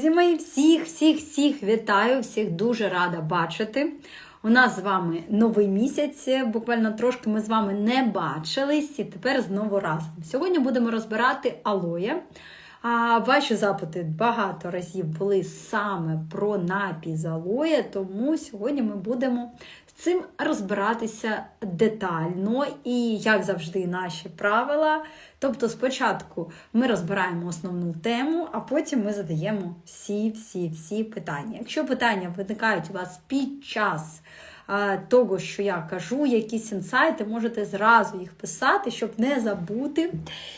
Друзі мої, всіх, всіх, всіх вітаю, всіх дуже рада бачити. У нас з вами новий місяць. Буквально трошки ми з вами не бачились, і тепер знову разом. Сьогодні будемо розбирати алоє. А ваші запити багато разів були саме про напій з алоє, тому сьогодні ми будемо цим розбиратися детально і, як завжди, наші правила. Тобто, спочатку ми розбираємо основну тему, а потім ми задаємо всі-всі-всі питання. Якщо питання виникають у вас під час того, що я кажу, якісь інсайти, можете зразу їх писати, щоб не забути.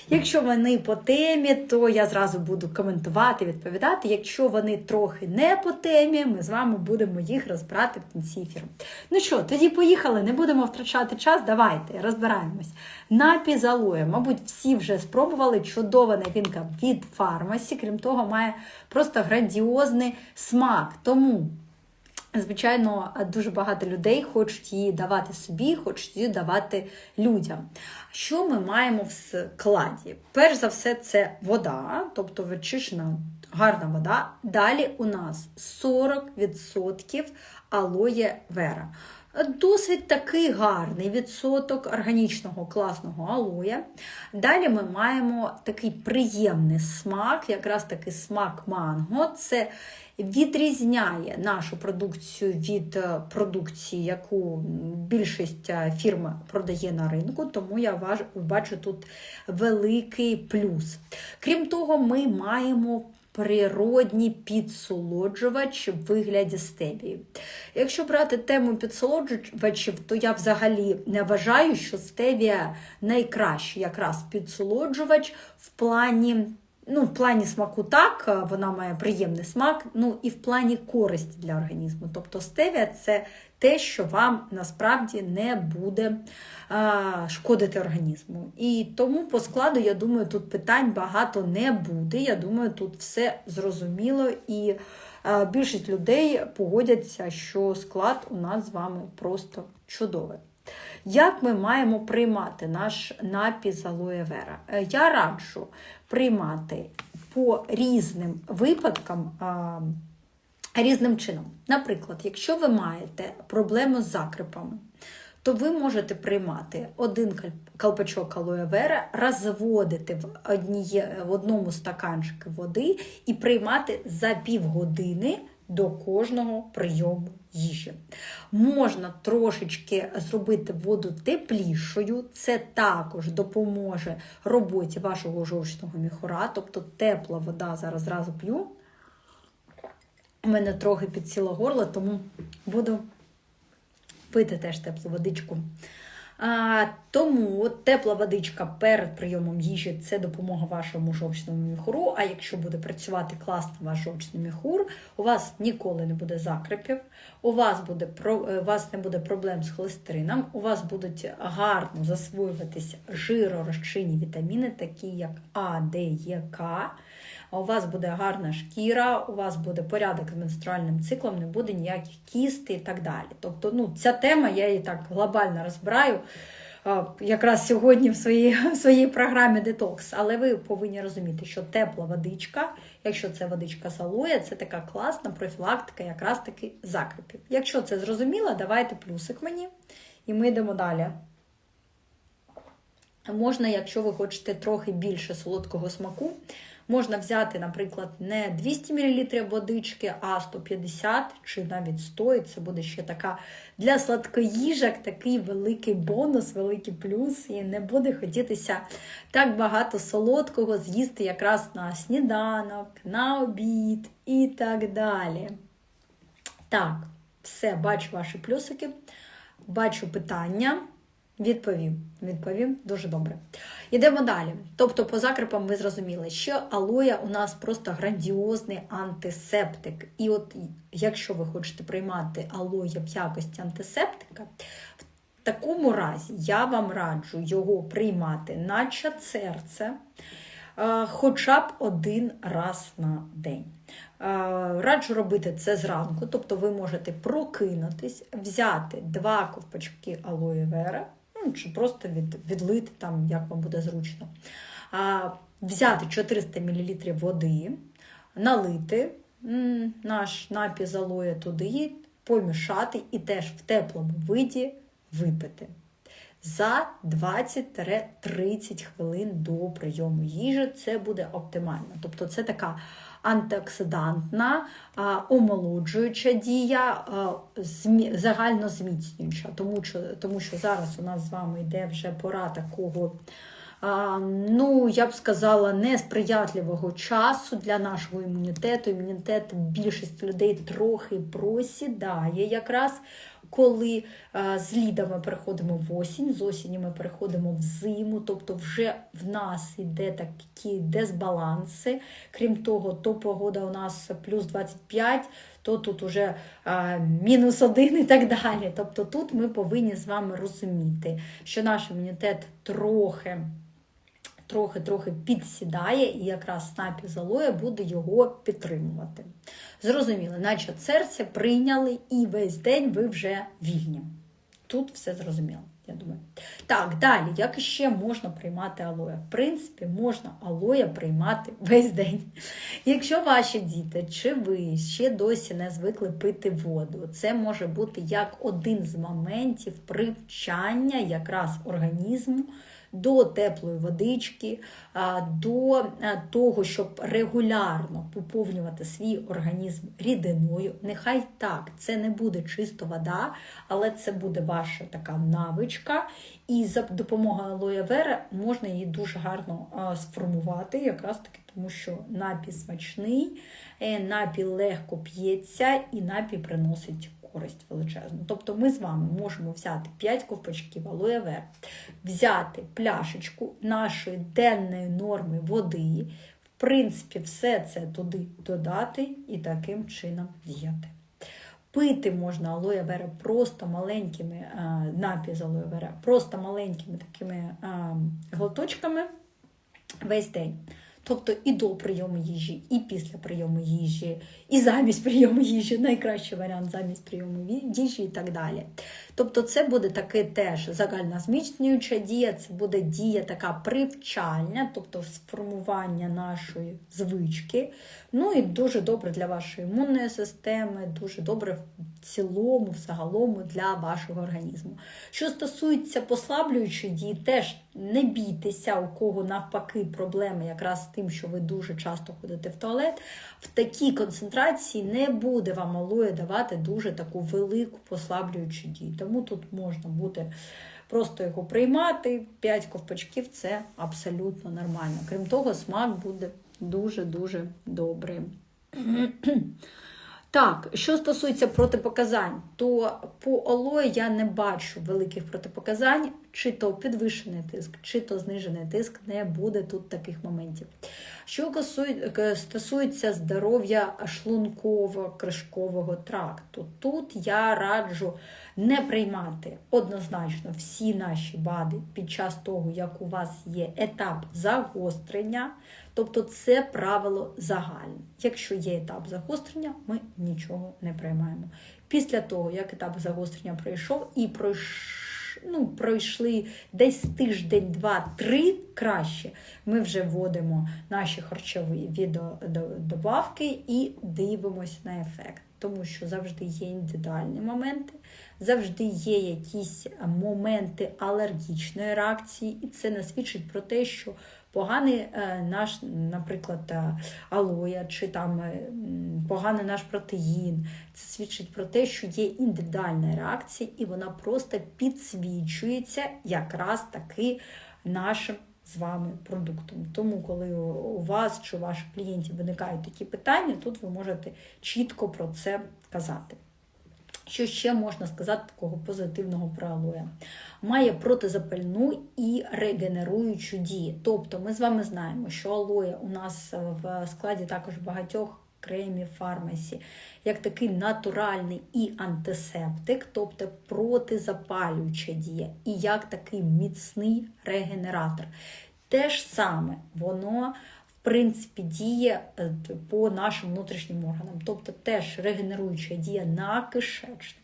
Якщо вони по темі, то я зразу буду коментувати, відповідати. Якщо вони трохи не по темі, ми з вами будемо їх розбирати в кінці ефіру. Ну що, тоді поїхали, не будемо втрачати час. Давайте розбираємось. Напій з алоє. Мабуть, всі вже спробували чудова новинка від фармасі. Крім того, має просто грандіозний смак. Тому. Звичайно, дуже багато людей хочуть її давати собі, хочуть її давати людям. Що ми маємо в складі? Перш за все, це вода, тобто вичищена гарна вода. Далі у нас 40% алоє вера. Досить такий гарний відсоток органічного класного алоя. Далі ми маємо такий приємний смак, якраз такий смак манго. Це відрізняє нашу продукцію від е, продукції, яку більшість е, фірм продає на ринку, тому я бачу тут великий плюс. Крім того, ми маємо природній підсолоджувач в вигляді стевії. Якщо брати тему підсолоджувачів, то я взагалі не вважаю, що стевія найкращий якраз підсолоджувач в плані. Ну, в плані смаку так, вона має приємний смак, ну і в плані користі для організму. Тобто стевія це те, що вам насправді не буде а, шкодити організму. І тому по складу, я думаю, тут питань багато не буде. Я думаю, тут все зрозуміло, і а, більшість людей погодяться, що склад у нас з вами просто чудовий. Як ми маємо приймати наш напій з алоє вера? Я раджу приймати по різним випадкам. Різним чином. Наприклад, якщо ви маєте проблему з закрипами, то ви можете приймати один колпачок алоє вера, розводити в, одні, в одному стаканчику води і приймати за півгодини до кожного прийому їжі. Можна трошечки зробити воду теплішою, це також допоможе роботі вашого жовчного міхура, тобто тепла вода, зараз зразу п'ю. У мене трохи підсіло горло, тому буду пити теж теплу водичку. Тому тепла водичка перед прийомом їжі це допомога вашому жовчному міхуру. А якщо буде працювати класно ваш жовчний міхур, у вас ніколи не буде закрепів, у вас буде у вас не буде проблем з холестерином, у вас будуть гарно засвоюватися жиророзчинні вітаміни, такі як А, Д, Е, К у вас буде гарна шкіра, у вас буде порядок з менструальним циклом, не буде ніяких кісти і так далі. Тобто, ну, ця тема, я її так глобально розбираю. Якраз сьогодні в своїй в своїй програмі детокс, але ви повинні розуміти, що тепла водичка, якщо це водичка з алоє, це така класна профілактика, якраз таки закріпів. Якщо це зрозуміло, давайте плюсик мені, і ми йдемо далі. Можна, якщо ви хочете трохи більше солодкого смаку, Можна взяти, наприклад, не 200 мл водички, а 150 чи навіть 100, і це буде ще така для сладкоїжок такий великий бонус, великий плюс. І не буде хотітися так багато солодкого з'їсти якраз на сніданок, на обід і так далі. Так, все, бачу ваші плюсики, бачу питання. Відповів, відповів дуже добре. Йдемо далі. Тобто, по закрипам ви зрозуміли, що алоя у нас просто грандіозний антисептик. І от якщо ви хочете приймати алоя в якості антисептика, в такому разі я вам раджу його приймати наче серце хоча б один раз на день. Раджу робити це зранку, тобто ви можете прокинутись, взяти два ковпачки алоє вера ну, чи просто від, відлити, там, як вам буде зручно. А, Взяти 400 мл води, налити наш напій з алоє туди, помішати і теж в теплому виді випити. За 20-30 хвилин до прийому їжі це буде оптимально. Тобто це така антиоксидантна, омолоджуюча дія, а, змі- загальнозміцнююча, тому що, тому що зараз у нас з вами йде вже пора такого. Ну, я б сказала, несприятливого часу для нашого імунітету. Імунітет більшість людей трохи просідає якраз коли е, з ліда ми переходимо в осінь, з осені ми переходимо в зиму, тобто вже в нас йде такі дезбаланси. Крім того, то погода у нас плюс 25, то тут уже е, мінус один і так далі. Тобто тут ми повинні з вами розуміти, що наш імунітет трохи. Трохи-трохи підсідає, і якраз напій з алоє буде його підтримувати. Зрозуміло, наче серце прийняли, і весь день ви вже вільні. Тут все зрозуміло, я думаю. Так, далі, як ще можна приймати алоє? В принципі, можна алоє приймати весь день. Якщо ваші діти чи ви ще досі не звикли пити воду, це може бути як один з моментів привчання якраз організму до теплої водички, до е, того, щоб регулярно поповнювати свій організм рідиною. Нехай так, це не буде чисто вода, але це буде ваша така навичка. І за допомогою алоє вера можна її дуже гарно сформувати, якраз таки тому, що напій смачний, е, напій легко п'ється і напій приносить користь величезну. Тобто ми з вами можемо взяти 5 ковпачків алоє вера, взяти пляшечку нашої денної норми води, в принципі, все це туди додати і таким чином діяти. Пити можна алоє вера просто маленькими а, напій з алоє вера, просто маленькими такими глоточками весь день. Тобто і до прийому їжі, і після прийому їжі, і замість прийому їжі, найкращий варіант замість прийому їжі і так далі. Тобто це буде таки теж загальна зміцнююча дія, це буде дія така привчальня, тобто сформування нашої звички. Ну і дуже добре для вашої імунної системи, дуже добре в цілому, в для вашого організму. Що стосується послаблюючої дії, теж не бійтеся, у кого навпаки проблеми якраз з тим, що ви дуже часто ходите в туалет. В такій концентрації не буде вам алоє давати дуже таку велику послаблюючу дію. Тому тут можна буде просто його приймати. 5 ковпачків це абсолютно нормально. Крім того, смак буде дуже-дуже добрий. Так, що стосується протипоказань, то по алої я не бачу великих протипоказань, чи то підвищений тиск, чи то знижений тиск, не буде тут таких моментів. Що стосується здоров'я шлунково-кришкового тракту, тут я раджу не приймати однозначно всі наші БАДи під час того, як у вас є етап загострення, тобто це правило загальне. Якщо є етап загострення, ми нічого не приймаємо. Після того, як етап загострення пройшов і пройш... ну, пройшли десь тиждень, два-три краще, ми вже вводимо наші харчові відодобавки і дивимося на ефект. Тому що завжди є індивідуальні моменти, завжди є якісь моменти алергічної реакції, і це не свідчить про те, що поганий е, наш, наприклад, е, алоя чи там е, поганий наш протеїн. Це свідчить про те, що є індивідуальна реакція, і вона просто підсвічується якраз таки нашим з вами продуктом. Тому, коли у вас чи у ваших клієнтів виникають такі питання, тут ви можете чітко про це казати. Що ще можна сказати такого позитивного про алоє? Має протизапальну і регенеруючу дію. Тобто ми з вами знаємо, що алоє у нас в складі також багатьох кремів фармасі, як такий натуральний і антисептик, тобто протизапалююча дія, і як такий міцний регенератор. Те ж саме воно принципі діє е, по нашим внутрішнім органам, тобто теж регенеруюча дія на кишечник.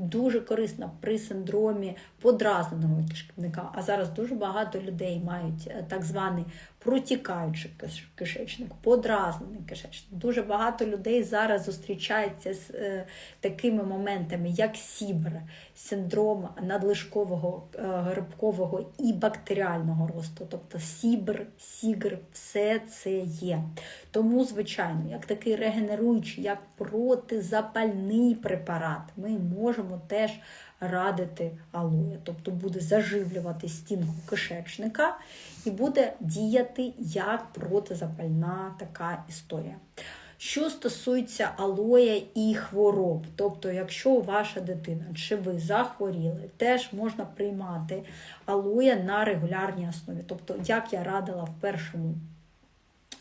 Дуже корисна при синдромі подразненого кишківника. А зараз дуже багато людей мають е, так званий протікаючий кишечник, подразнений кишечник. Дуже багато людей зараз зустрічаються з е, такими моментами, як сібр, синдром надлишкового, е, грибкового і бактеріального росту. Тобто сібр, сігр, все це є. Тому, звичайно, як такий регенеруючий, як протизапальний препарат, ми можемо теж радити алоє. Тобто буде заживлювати стінку кишечника і буде діяти як протизапальна така історія. Що стосується алоя і хвороб, тобто, якщо ваша дитина чи ви захворіли, теж можна приймати алоя на регулярній основі. Тобто, як я радила в першому,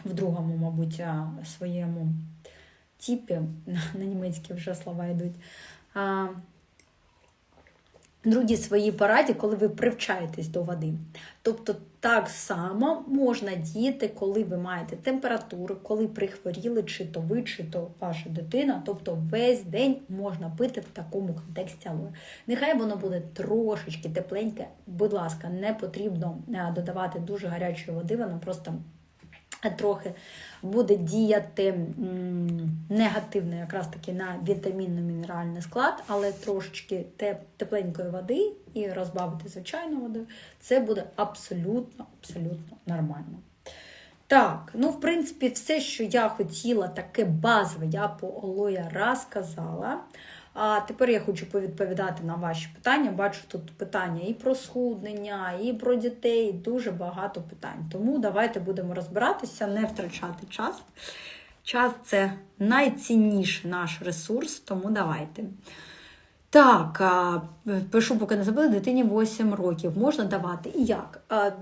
в другому, мабуть, своєму типі, на німецькі вже слова йдуть. А, Другі свої пораді, коли ви привчаєтесь до води. Тобто так само можна діяти, коли ви маєте температуру, коли прихворіли, чи то ви, чи то ваша дитина. Тобто весь день можна пити в такому контексті алоє. Нехай воно буде трошечки тепленьке, будь ласка, не потрібно е, додавати дуже гарячої води, воно просто трохи буде діяти негативно якраз таки на вітамінно-мінеральний склад, але трошечки тепленької води і розбавити звичайну воду, це буде абсолютно, абсолютно нормально. Так, ну в принципі, все, що я хотіла, таке базове, я по Олоя розказала. А тепер я хочу повідповідати на ваші питання. Бачу тут питання і про схуднення, і про дітей, дуже багато питань. Тому давайте будемо розбиратися, не втрачати час. Час це найцінніший наш ресурс, тому давайте. Так, пишу, поки не забули, дитині 8 років. Можна давати і як?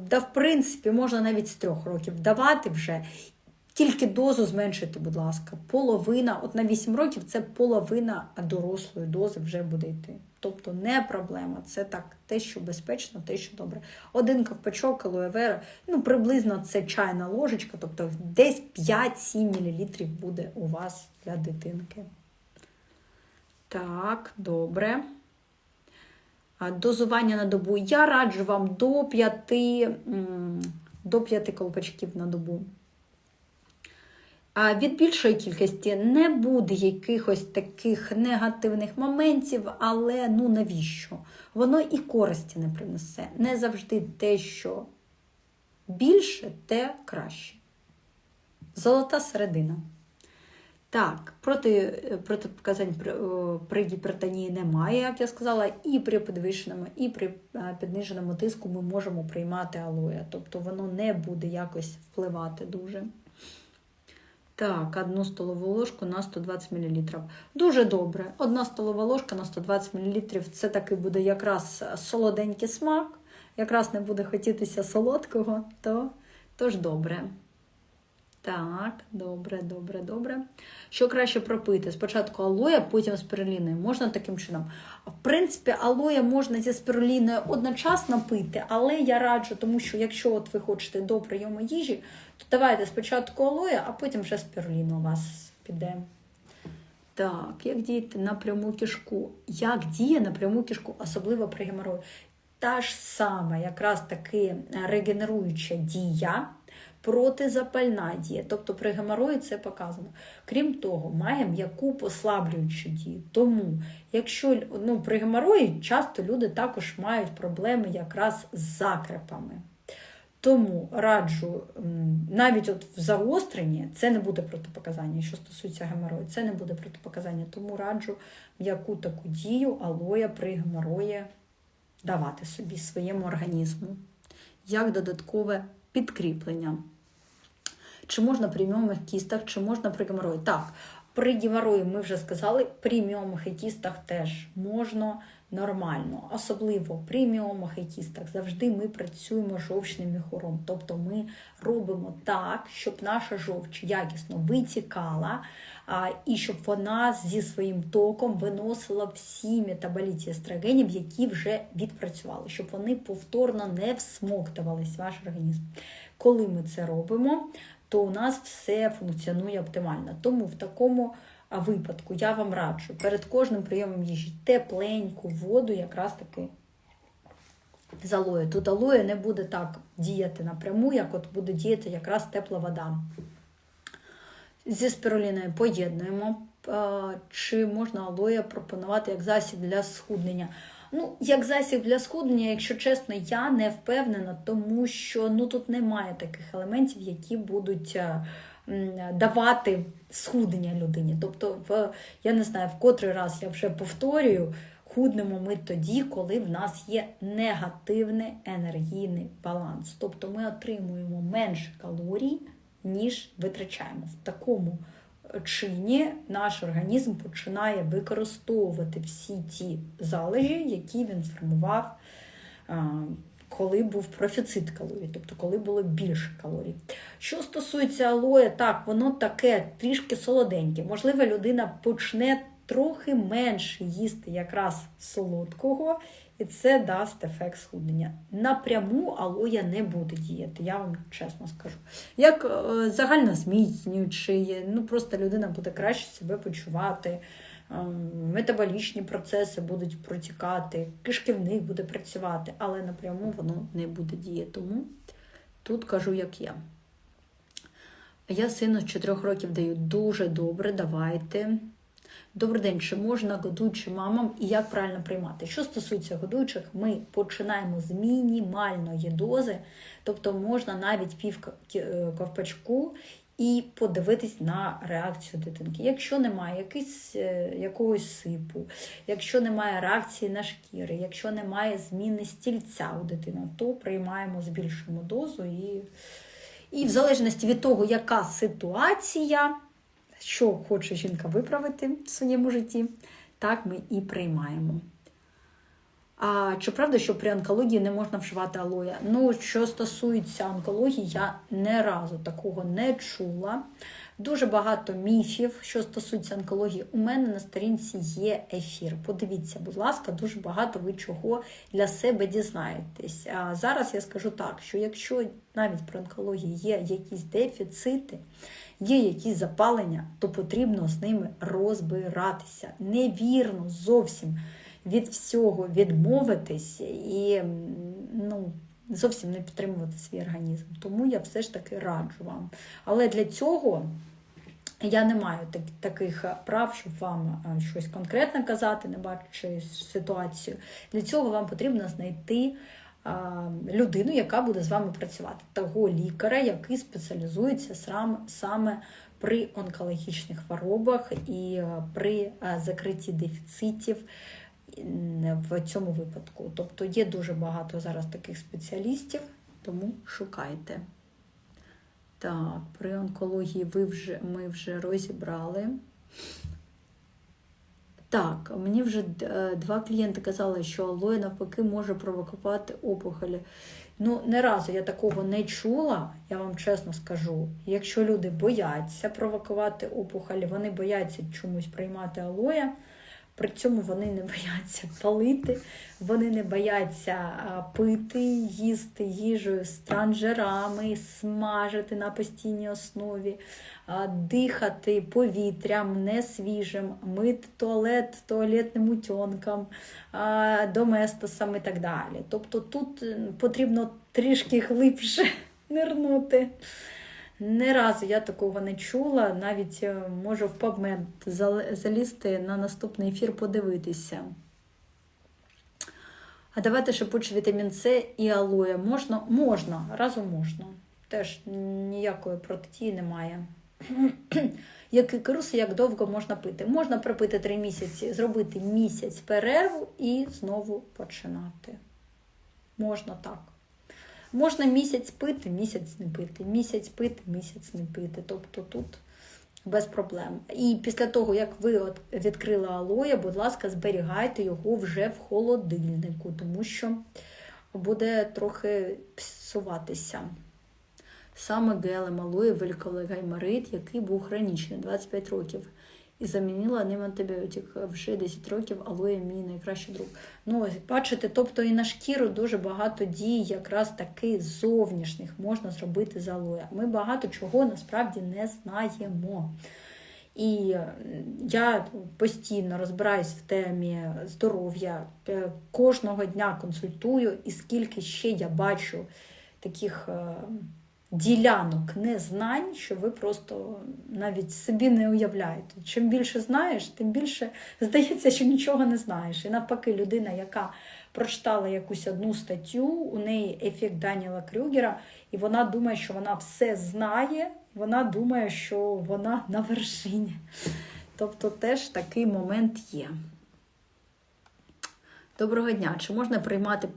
Да, в принципі, можна навіть з 3 років давати вже. Тільки дозу зменшуйте, будь ласка. Половина, от на 8 років це половина дорослої дози вже буде йти. Тобто не проблема. Це так, те, що безпечно, те, що добре. Один ковпачок алоевера, ну приблизно це чайна ложечка, тобто десь 5-7 мл буде у вас для дитинки. Так, добре. Дозування на добу. Я раджу вам до 5, до 5 колпачків на добу. Від більшої кількості не буде якихось таких негативних моментів, але ну навіщо? Воно і користі не принесе. Не завжди те, що більше, те краще. Золота середина. Так, проти, протипоказань при, гіпертонії немає, як я сказала, і при підвищеному, і при підниженому тиску ми можемо приймати алоє. Тобто воно не буде якось впливати дуже. Так, одну столову ложку на 120 мл. Дуже добре. Одна столова ложка на 120 мл. Це таки буде якраз солоденький смак, якраз не буде хотітися солодкого, то тож добре. Так, добре, добре, добре. Що краще пропити? Спочатку алоя, потім спируліною. Можна таким чином. В принципі, алоя можна зі спируліною одночасно пити, але я раджу, тому що якщо от ви хочете до прийому їжі, то давайте спочатку алоя, а потім вже спируліна у вас піде. Так, як діяти на пряму кишку? Як діє на пряму кишку, особливо при геморою? Та ж сама, якраз таки регенеруюча дія протизапальна дія, тобто при геморої це показано. Крім того, має м'яку послаблюючу дію. Тому, якщо ну, при геморої часто люди також мають проблеми якраз з закрепами. Тому раджу, навіть от в загостренні це не буде протипоказання, що стосується геморою, це не буде протипоказання. Тому раджу м'яку таку дію алоя при геморої давати собі своєму організму як додаткове підкріплення. Чи можна при міомих кістах, чи можна при геморої? Так, при геморої ми вже сказали, при міомих і кістах теж можна нормально. Особливо при міомах і кістах завжди ми працюємо жовчним міхуром. Тобто ми робимо так, щоб наша жовч якісно витікала, і щоб вона зі своїм током виносила всі метаболіті естрогенів, які вже відпрацювали, щоб вони повторно не всмоктувались в ваш організм. Коли ми це робимо, то у нас все функціонує оптимально. Тому в такому випадку я вам раджу перед кожним прийомом їжі тепленьку воду якраз таки з алоє. Тут алоє не буде так діяти напряму, як от буде діяти якраз тепла вода. Зі спіруліною поєднуємо. Чи можна алоє пропонувати як засіб для схуднення? Ну, як засіб для схуднення, якщо чесно, я не впевнена, тому що ну, тут немає таких елементів, які будуть давати схуднення людині. Тобто, в, я не знаю, в котрий раз я вже повторюю, худнемо ми тоді, коли в нас є негативний енергійний баланс. Тобто ми отримуємо менше калорій, ніж витрачаємо. В такому чині наш організм починає використовувати всі ті залежі, які він сформував, а, коли був профіцит калорій, тобто коли було більше калорій. Що стосується алоє, так, воно таке трішки солоденьке. Можливо, людина почне трохи менше їсти якраз солодкого, і це дасть ефект схуднення. Напряму алоя не буде діяти, я вам чесно скажу. Як е, загально зміцнюючий, ну просто людина буде краще себе почувати, метаболічні процеси будуть протікати, кишківник буде працювати, але напряму воно не буде діяти. Тому тут кажу, як я. Я сину з 4 років даю дуже добре, давайте. Добрий день, чи можна годуючим мамам і як правильно приймати? Що стосується годуючих, ми починаємо з мінімальної дози, тобто можна навіть пів е, ковпачку і подивитись на реакцію дитинки. Якщо немає якийсь, е, якогось сипу, якщо немає реакції на шкіри, якщо немає зміни стільця у дитини, то приймаємо збільшуємо дозу і, і в залежності від того, яка ситуація що хоче жінка виправити в своєму житті, так ми і приймаємо. А чи правда, що при онкології не можна вживати алоя? Ну, що стосується онкології, я не разу такого не чула. Дуже багато міфів, що стосується онкології. У мене на сторінці є ефір. Подивіться, будь ласка, дуже багато ви чого для себе дізнаєтесь. А зараз я скажу так, що якщо навіть при онкології є якісь дефіцити, є якісь запалення, то потрібно з ними розбиратися. Невірно зовсім від всього відмовитись і ну, зовсім не підтримувати свій організм. Тому я все ж таки раджу вам. Але для цього я не маю так, таких прав, щоб вам е, щось конкретно казати, не бачачи ситуацію. Для цього вам потрібно знайти людину, яка буде з вами працювати, того лікаря, який спеціалізується сам- саме при онкологічних хворобах і е, при е, закритті дефіцитів в цьому випадку. Тобто є дуже багато зараз таких спеціалістів, тому шукайте. Так, при онкології ви вже, ми вже розібрали. Так, мені вже е, два клієнти казали, що алоє навпаки може провокувати опухолі. Ну, не разу я такого не чула, я вам чесно скажу. Якщо люди бояться провокувати опухолі, вони бояться чомусь приймати алоє, при цьому вони не бояться палити, вони не бояться пити, їсти їжею з транжирами, смажити на постійній основі, дихати повітрям несвіжим, мити туалет туалетним утьонкам, доместосам і так далі. Тобто тут потрібно трішки глибше нирнути. Не разу я такого не чула, навіть е, можу в PubMed залізти на наступний ефір подивитися. А давайте шипучий вітамін С і алоє. Можна? Можна, разом можна. Теж ніякої протидії немає. Який курс, як довго можна пити? Можна пропити три місяці, зробити місяць перерву і знову починати. Можна так. Можна місяць пити, місяць не пити, місяць пити, місяць не пити. Тобто тут без проблем. І після того, як ви відкрили алоє, будь ласка, зберігайте його вже в холодильнику, тому що буде трохи псуватися. Саме гелем алоє вилікували гайморит, який був хронічний 25 років. І замінила ним антибіотик. Вже 10 років алоє мій найкращий друг. Ну, бачите, тобто і на шкіру дуже багато дій, якраз таки зовнішніх можна зробити з алоє. Ми багато чого насправді не знаємо. І я постійно розбираюсь в темі здоров'я, е, кожного дня консультую, і скільки ще я бачу таких е, ділянок незнань, що ви просто навіть собі не уявляєте. Чим більше знаєш, тим більше здається, що нічого не знаєш. І навпаки, людина, яка прочитала якусь одну статтю, у неї ефект Даніела Крюгера, і вона думає, що вона все знає, вона думає, що вона на вершині. Тобто теж такий момент є. Доброго дня. Чи можна приймати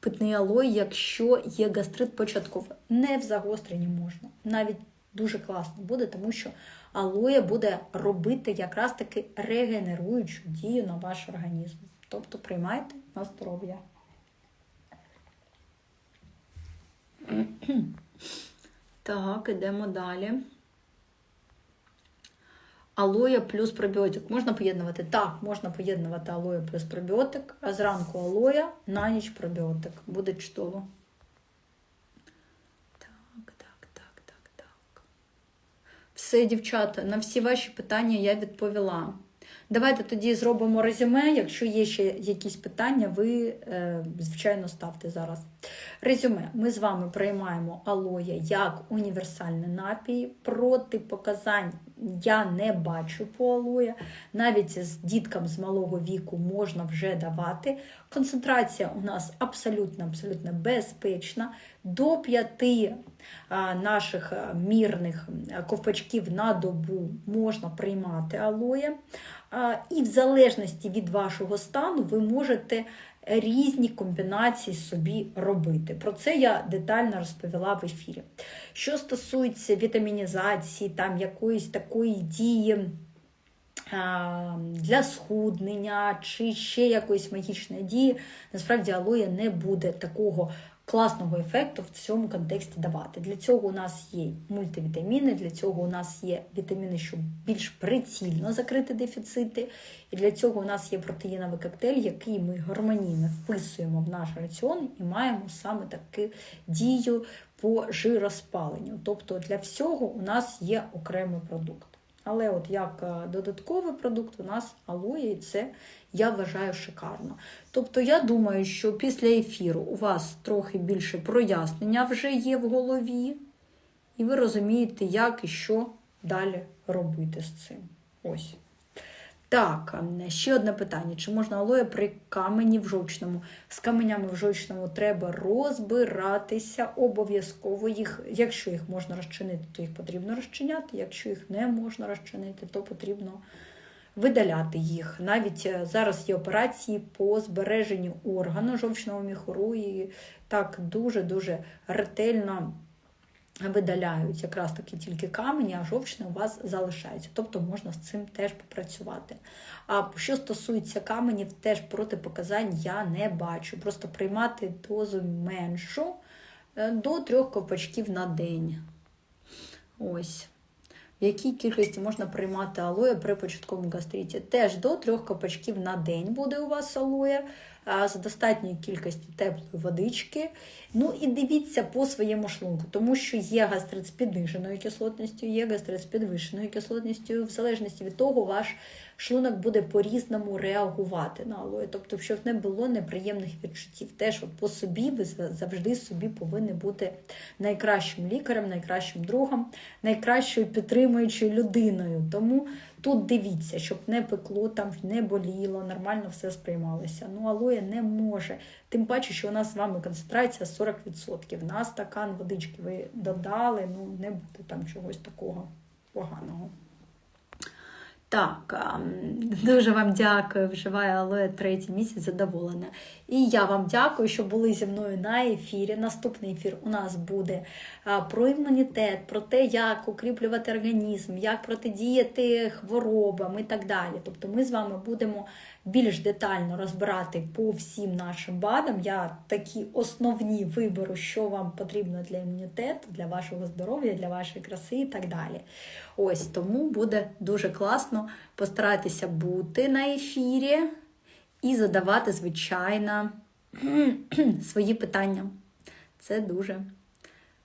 питний алой, якщо є гастрит початковий? Не в загостренні можна. Навіть дуже класно буде, тому що алоє буде робити якраз таки регенеруючу дію на ваш організм. Тобто приймайте на здоров'я. Так, ідемо далі. Алоя плюс пробіотик. Можна поєднувати? Так, можна поєднувати алоя плюс пробіотик, а зранку алоя, на ніч пробіотик. Буде чудово. Так, так, так, так, так. Все, дівчата, на всі ваші питання я відповіла. Давайте тоді зробимо резюме. Якщо є ще якісь питання, ви, е, звичайно, ставте зараз. Резюме. Ми з вами приймаємо алоя як універсальний напій. Протипоказань я не бачу по алоя. Навіть з діткам з малого віку можна вже давати. Концентрація у нас абсолютно абсолютно безпечна. До 5 наших мірних ковпачків на добу можна приймати алоє. І в залежності від вашого стану ви можете різні комбінації собі робити. Про це я детально розповіла в ефірі. Що стосується вітамінізації, там якоїсь такої дії. Для схуднення чи ще якоїсь магічної дії, насправді алоє не буде такого класного ефекту в цьому контексті давати. Для цього у нас є мультивітаміни, для цього у нас є вітаміни, щоб більш прицільно закрити дефіцити. І для цього у нас є протеїновий коктейль, який ми гармонійно вписуємо в наш раціон і маємо саме таку дію по жироспаленню. Тобто для всього у нас є окремий продукт. Але от як додатковий продукт у нас алоє, і це я вважаю шикарно. Тобто, я думаю, що після ефіру у вас трохи більше прояснення вже є в голові, і ви розумієте, як і що далі робити з цим. Ось. Так, ще одне питання: чи можна алоє при камені в жовчному? З каменями в жовчному треба розбиратися обов'язково їх. Якщо їх можна розчинити, то їх потрібно розчиняти. Якщо їх не можна розчинити, то потрібно видаляти їх. Навіть е, зараз є операції по збереженню органу жовчного міхуру, і так дуже-дуже ретельно видаляють якраз таки тільки камені, а жовчне у вас залишається. Тобто можна з цим теж попрацювати. А що стосується каменів, теж протипоказань я не бачу. Просто приймати дозу меншу е, до трьох ковпачків на день. Ось. В якій кількості можна приймати алоє при початковому гастриті? Теж до трьох копачків на день буде у вас алоє з достатньої кількості теплої водички. Ну і дивіться по своєму шлунку, тому що є гастрит з підниженою кислотністю, є гастрит з підвищеною кислотністю, в залежності від того, ваш шлунок буде по-різному реагувати на алоє. Тобто, щоб не було неприємних відчуттів. Теж от по собі ви завжди собі повинні бути найкращим лікарем, найкращим другом, найкращою підтримуючою людиною. Тому тут дивіться, щоб не пекло, там не боліло, нормально все сприймалося. Ну, алоє не може. Тим паче, що у нас з вами концентрація 40%. На стакан водички ви додали, ну не буде там чогось такого поганого. Так, дуже вам дякую, вживаю алоє третій місяць задоволена. І я вам дякую, що були зі мною на ефірі. Наступний ефір у нас буде про імунітет, про те, як укріплювати організм, як протидіяти хворобам і так далі. Тобто ми з вами будемо більш детально розбирати по всім нашим БАДам. Я такі основні виберу, що вам потрібно для імунітету, для вашого здоров'я, для вашої краси і так далі. Ось тому буде дуже класно постаратися бути на ефірі і задавати, звичайно, свої питання. Це дуже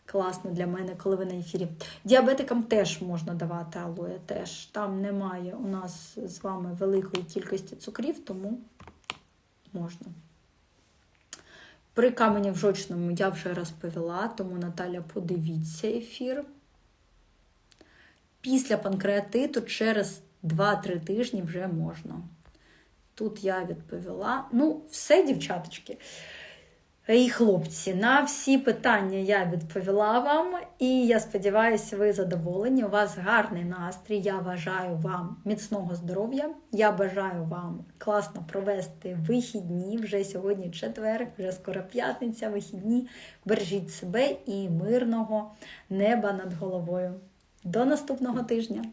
класно для мене, коли ви на ефірі. Діабетикам теж можна давати алоє, теж. Там немає у нас з вами великої кількості цукрів, тому можна. При камені в жовчному я вже розповіла, тому Наталя, подивіться ефір. Після панкреатиту через 2-3 тижні вже можна. Тут я відповіла. Ну, все, дівчаточки. І хлопці, на всі питання я відповіла вам, і я сподіваюся, ви задоволені. У вас гарний настрій. Я бажаю вам міцного здоров'я. Я бажаю вам класно провести вихідні. Вже сьогодні четвер, вже скоро п'ятниця, вихідні. Бережіть себе і мирного неба над головою. До наступного тижня!